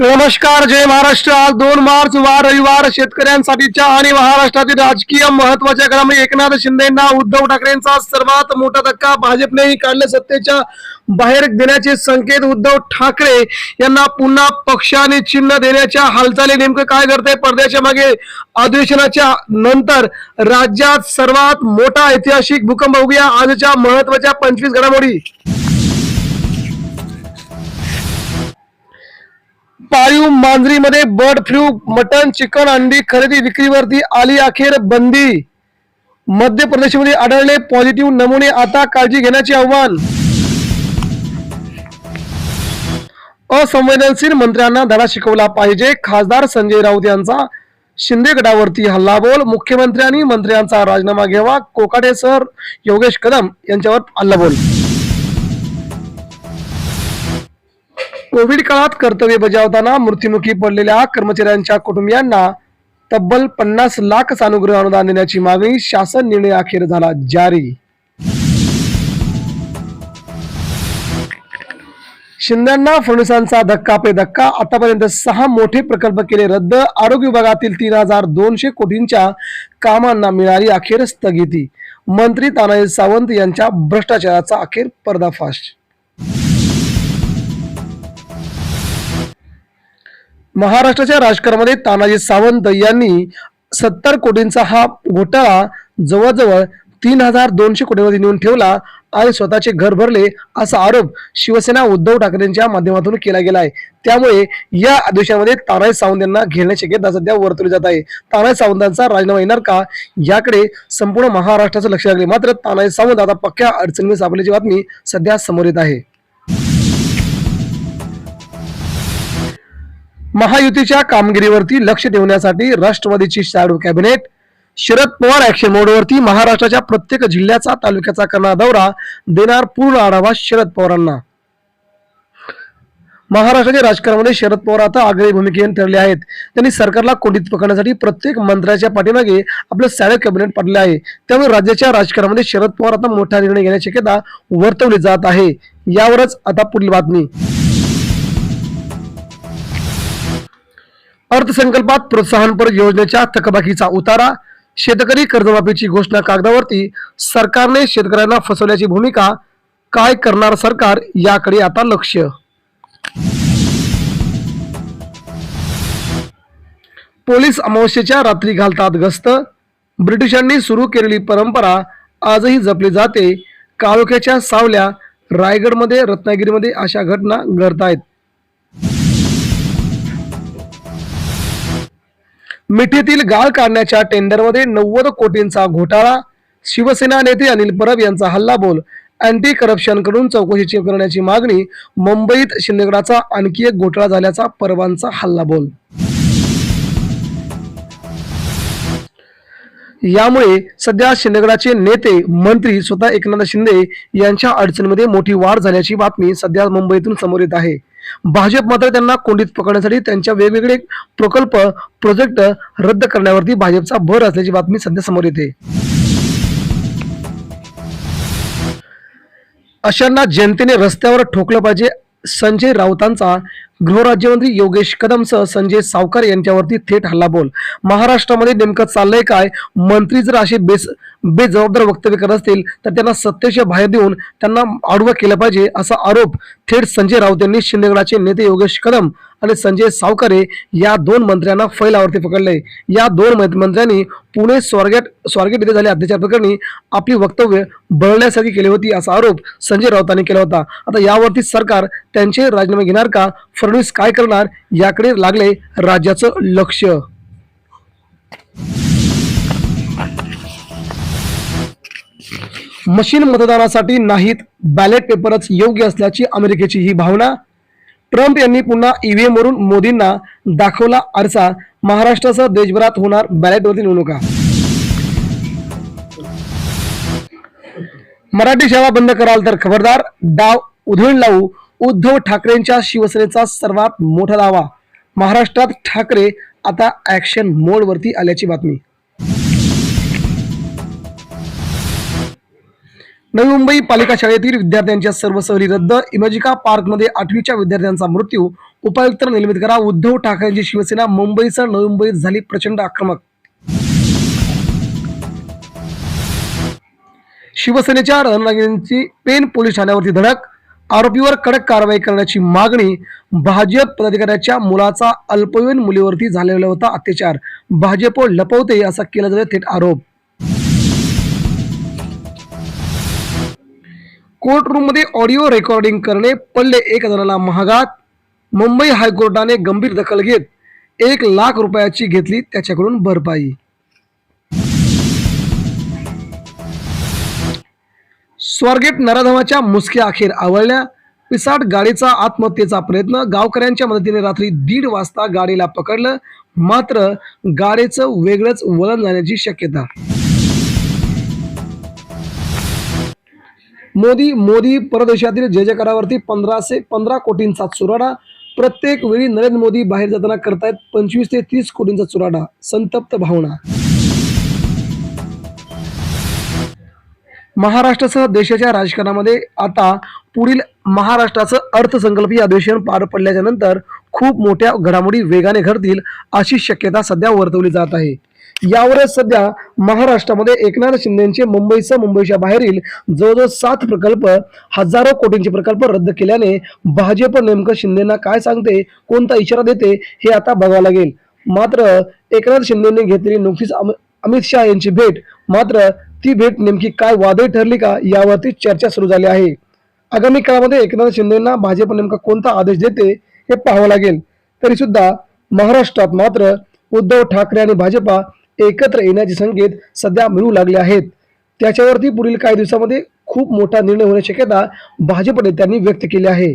नमस्कार जय महाराष्ट्र. आज दोन मार्च वार रविवार शेतकऱ्यांसाठीच्या आणि महाराष्ट्रातील राजकीय महत्त्वाच्या घडामोडी एकनाथ शिंदेना उद्धव ठाकरेंचा सर्वात मोठा धक्का. भाजपनेही काढले सत्तेच्या बाहेर देण्याचे संकेत. उद्धव ठाकरे यांना पुन्हा पक्षाने चिन्ह देण्याच्या हालचाली नेमकं काय करते पडद्याच्या मागे अधिवेशनाच्या नंतर राज्यात सर्वात मोठा ऐतिहासिक भूकंप बघूया आजच्या महत्त्वाच्या पंचवीस घडामोडी. मांजरीमध्ये बर्ड फ्लू मटन चिकन अंडी खरेदी विक्रीवरती आली अखेर बंदी. मध्य प्रदेशमध्ये आढळले पॉझिटिव्ह नमुने आता काळजी घेण्याचे आव्हान. असंवेदनशील मंत्र्यांना धडा शिकवला पाहिजे. खासदार संजय राऊत यांचा शिंदे गटावरती हल्लाबोल. मुख्यमंत्र्यांनी मंत्र्यांचा राजीनामा घ्यावा. कोकाटे सर योगेश कदम यांच्यावर हल्लाबोल. कोविड काळात कर्तव्य बजावताना मृत्युमुखी पडलेल्या कर्मचाऱ्यांच्या कुटुंबियांना तब्बल पन्नास लाख सानुग्रह अनुदान देण्याची मागणी शासन निर्णय अखेर झाला जारी. शिंद्यांना फडणवीसांचा धक्का पे धक्का. आतापर्यंत सहा मोठे प्रकल्प केले रद्द. आरोग्य विभागातील तीन हजार दोनशे कोटींच्या कामांना मिळाली अखेर स्थगिती. मंत्री तानाजी सावंत यांच्या भ्रष्टाचाराचा अखेर पर्दाफाश. महाराष्ट्राच्या राजकारणामध्ये तानाजी सावंत यांनी सत्तर कोटींचा हा घोटाळा जवळजवळ तीन हजार दोनशे कोटींमध्ये नेऊन ठेवला आणि स्वतःचे घर भरले असा आरोप शिवसेना उद्धव ठाकरेंच्या माध्यमातून केला गेला आहे. त्यामुळे या आदेशामध्ये तानाजी सावंत यांना घेण्याची शक्यता सध्या वर्तवली जात आहे. तानाजी सावंतांचा राजीनामा येणार का? याकडे संपूर्ण महाराष्ट्राचं लक्ष लागले. मात्र तानाजी सावंत आता पक्क्या अडचणीने सापडल्याची बातमी सध्या समोर येत आहे. महायुतीच्या कामगिरीवरती लक्ष ठेवण्यासाठी राष्ट्रवादीची shadow cabinet Sharad Pawar action मोडवरती महाराष्ट्राच्या प्रत्येक जिल्ह्याचा तालुक्याचा करणार दौरा देणार पूर्ण आढावा शरद पवारांना. महाराष्ट्राच्या राजकारणामध्ये शरद पवार आता आग्रही भूमिकेने ठरले आहेत. त्यांनी सरकारला कोंडीत पकडण्यासाठी प्रत्येक मंत्र्याच्या पाठीमागे आपलं सॅड कॅबिनेट पडले आहे. त्यामुळे राज्याच्या राजकारणामध्ये शरद पवार आता मोठा निर्णय घेण्याची शक्यता वर्तवली जात आहे. यावरच आता पुढील बातमी. अर्थसंकल्पात प्रोत्साहनपर योजनेच्या थकबाकीचा उतारा शेतकरी कर्जमाफीची घोषणा कागदावरती सरकारने शेतकऱ्यांना फसवल्याची भूमिका काय करणार सरकार याकडे आता लक्ष. पोलीस अमावस्येच्या रात्री घालतात गस्त. ब्रिटिशांनी सुरू केलेली परंपरा आजही जपली जाते. काळोख्याच्या सावल्या रायगडमध्ये रत्नागिरीमध्ये अशा घटना घडत आहेत मिठीतील गाळ काढण्याच्या टेंडरमध्ये नव्वद कोटींचा घोटाळा. शिवसेना नेते अनिल परब यांचा हल्लाबोल. अँटी करप्शन करून चौकशीची करण्याची मागणी. मुंबईत शिंदेगडाचा आणखी एक घोटाळा झाल्याचा परबांचा हल्लाबोल. यामुळे सध्या शिंदेगडाचे नेते मंत्री स्वतः एकनाथ शिंदे यांच्या अडचणीमध्ये मोठी वाढ झाल्याची बातमी सध्या मुंबईतून समोर येत आहे. भाजप मात्र त्यांना कोंडीत पकडण्यासाठी त्यांच्या वेगवेगळे प्रकल्प प्रोजेक्ट रद्द करण्यावरती भाजपचा भर असल्याची बातमी सध्या समोर येते. अशांना जनतेने रस्त्यावर ठोकलं पाहिजे. संजय राऊतांचा गृहराज्यमंत्री योगेश कदमसह संजय सावकार यांच्यावरती थेट हल्लाबोल. महाराष्ट्रामध्ये नेमकं चाललंय काय? मंत्री जर असे बेस बेजबाबदार वक्तव्य करत असतील तर त्यांना सत्तेच्या बाहेर देऊन त्यांना आडवं केलं पाहिजे असा आरोप थेट संजय राऊत यांनी शिंदेगडाचे नेते योगेश कदम आणि संजय सावकारे या दोन मंत्र्यांना फैलावरती पकडले या दोन मंत्र्यांनी पुणे स्वारगेट स्वारगेट येथे झाले अत्याचार प्रकरणी आपली वक्तव्य बळण्यासाठी केली होती असा आरोप संजय राऊतांनी केला होता. आता यावरती सरकार त्यांचे राजीनामे घेणार का? फडणवीस काय करणार? याकडे लागले राज्याचं लक्ष. मशीन मतदानासाठी नाहीत बॅलेट पेपरच योग्य असल्याची अमेरिकेची ही भावना. ट्रम्प यांनी पुन्हा ईव्हीएम वरून मोदींना दाखवला आरसा. महाराष्ट्रासह देशभरात होणार बॅलेटवरती निवडणुका मराठी शाळा बंद कराल तर खबरदार. डाव उधळून लावू उद्धव ठाकरेंच्या शिवसेनेचा सर्वात मोठा दावा. महाराष्ट्रात ठाकरे आता ॲक्शन मोडवरती आल्याची बातमी. नवी मुंबई पालिका शाळेतील विद्यार्थ्यांच्या सर्व सहली रद्द. इमॅजिका पार्कमध्ये आठवीच्या विद्यार्थ्यांचा मृत्यू. उपायुक्त निलंबित करा. उद्धव ठाकरेंची शिवसेना मुंबईसह नवी मुंबईत झाली प्रचंड आक्रमक. शिवसेनेच्या रणरागिणींची पेन पोलीस ठाण्यावरती धडक. आरोपीवर कडक कारवाई करण्याची मागणी भाजप पदाधिकाऱ्याच्या मुलाचा अल्पवयीन मुलीवरती झालेला होता अत्याचार. भाजप लपवते असा केला जातो थेट आरोप. कोर्टरूममध्ये ऑडिओ रेकॉर्डिंग करणे पडले एक जणाला महागात. मुंबई हायकोर्टाने गंभीर दखल घेत एक लाख रुपयाची घेतली त्याच्याकडून भरपाई. स्वारगेट नराधमाच्या मुसक्या अखेर आवळल्या. पिसाट गाडीचा आत्महत्येचा प्रयत्न गावकऱ्यांच्या मदतीने रात्री दीड वाजता गाडीला पकडलं. मात्र गाडीचं वेगळंच वळण जाण्याची शक्यता. मोदी मोदी परदेशातील जय जयकारावरती पंधराशे पंधरा कोटींचा चुराडा. प्रत्येक वेळी नरेंद्र मोदी बाहेर जाताना करतायत पंचवीस ते तीस कोटींचा चुराडा. संतप्त भावना. महाराष्ट्रासह देशाच्या राजकारणामध्ये आता पुढील महाराष्ट्राचं अर्थसंकल्पीय अधिवेशन पार पडल्याच्या नंतर खूप मोठ्या घडामोडी वेगाने घडतील अशी शक्यता सध्या वर्तवली जात आहे. यावरच सध्या महाराष्ट्रामध्ये एकनाथ शिंदेचे मुंबईसह मुंबईच्या बाहेरील जवळजवळ सात प्रकल्प हजारो कोटींचे प्रकल्प रद्द केल्याने भाजप नेमकं शिंदेना काय सांगते कोणता इशारा देते हे आता बघावं लागेल. मात्र एकनाथ शिंदेने घेतलेली नुकतीच अम- अमित शहा यांची भेट मात्र ती भेट नेमकी काय वादळी ठरली का यावरती चर्चा सुरू झाली आहे. आगामी काळामध्ये एकनाथ शिंदेना भाजप नेमका कोणता आदेश देते हे पाहावं लागेल. तरी सुद्धा महाराष्ट्रात मात्र उद्धव ठाकरे आणि भाजपा एकत्र येण्याचे संकेत सध्या मिळू लागले आहेत. त्याच्यावरती पुढील काही दिवसामध्ये खूप मोठा निर्णय होण्याची शक्यता भाजप नेत्यांनी व्यक्त केली आहे.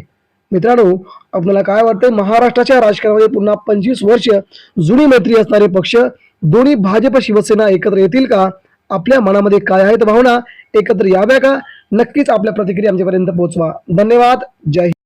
मित्रांनो आपल्याला काय वाटतं महाराष्ट्राच्या राजकारणामध्ये पुन्हा पंचवीस वर्ष जुनी मैत्री असणारे पक्ष दोन्ही भाजप शिवसेना एकत्र येतील का? आपल्या मनामध्ये काय आहेत भावना एकत्र याव्या का? नक्कीच आपल्या प्रतिक्रिया आमच्यापर्यंत पोहोचवा. धन्यवाद. जय